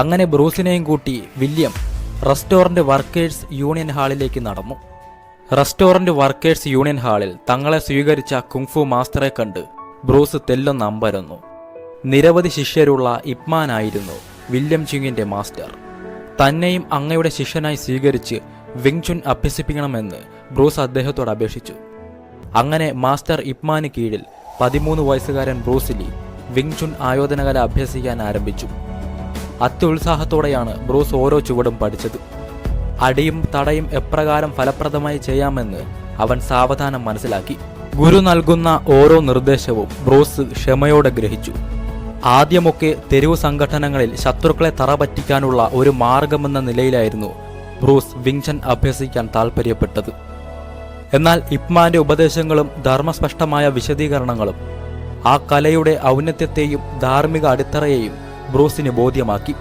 അങ്ങനെ ബ്രൂസിനെയും കൂട്ടി William restaurant workers union ഹാളിലേക്ക് നടന്നു. റെസ്റ്റോറന്റ് വർക്കേഴ്സ് യൂണിയൻ ഹാളിൽ തങ്ങളെ സ്വീകരിച്ച കുങ്ഫു മാസ്റ്ററെ കണ്ട് ബ്രൂസ് തെല്ലൊന്ന് അമ്പരന്നു. നിരവധി ശിഷ്യരുള്ള ഇപ്മാനായിരുന്നു വില്യം ചിങ്ങിന്റെ മാസ്റ്റർ. തന്നെയും അങ്ങയുടെ ശിഷ്യനായി സ്വീകരിച്ച് വിങ് ചുൻ അഭ്യസിപ്പിക്കണമെന്ന് ബ്രൂസ് അദ്ദേഹത്തോട് അപേക്ഷിച്ചു. അങ്ങനെ മാസ്റ്റർ ഇപ്മാന് കീഴിൽ പതിമൂന്ന് വയസ്സുകാരൻ ബ്രൂസിലി വിങ് ചുൻ ആയോധനകല അഭ്യസിക്കാൻ ആരംഭിച്ചു. അത്യുത്സാഹത്തോടെയാണ് ബ്രൂസ് ഓരോ ചുവടും പഠിച്ചത്. അടിയും തടയും എപ്രകാരം ഫലപ്രദമായി ചെയ്യാമെന്ന് അവൻ സാവധാനം മനസ്സിലാക്കി. ഗുരു നൽകുന്ന ഓരോ നിർദ്ദേശവും ബ്രൂസ് ക്ഷമയോടെ ഗ്രഹിച്ചു. ആദ്യമൊക്കെ തെരുവു സംഘടനകളിൽ ശത്രുക്കളെ തറപറ്റിക്കാനുള്ള ഒരു മാർഗമെന്ന നിലയിലായിരുന്നു ബ്രൂസ് വിങ്ചൻ അഭ്യസിക്കാൻ താൽപ്പര്യപ്പെട്ടത്. എന്നാൽ ഇപ്മാന്റെ ഉപദേശങ്ങളും ധർമ്മസ്പഷ്ടമായ വിശദീകരണങ്ങളും ആ കലയുടെ ഔന്നത്യത്തെയും ധാർമ്മിക അടിത്തറയെയും ബ്രൂസിന് ബോധ്യമാക്കി.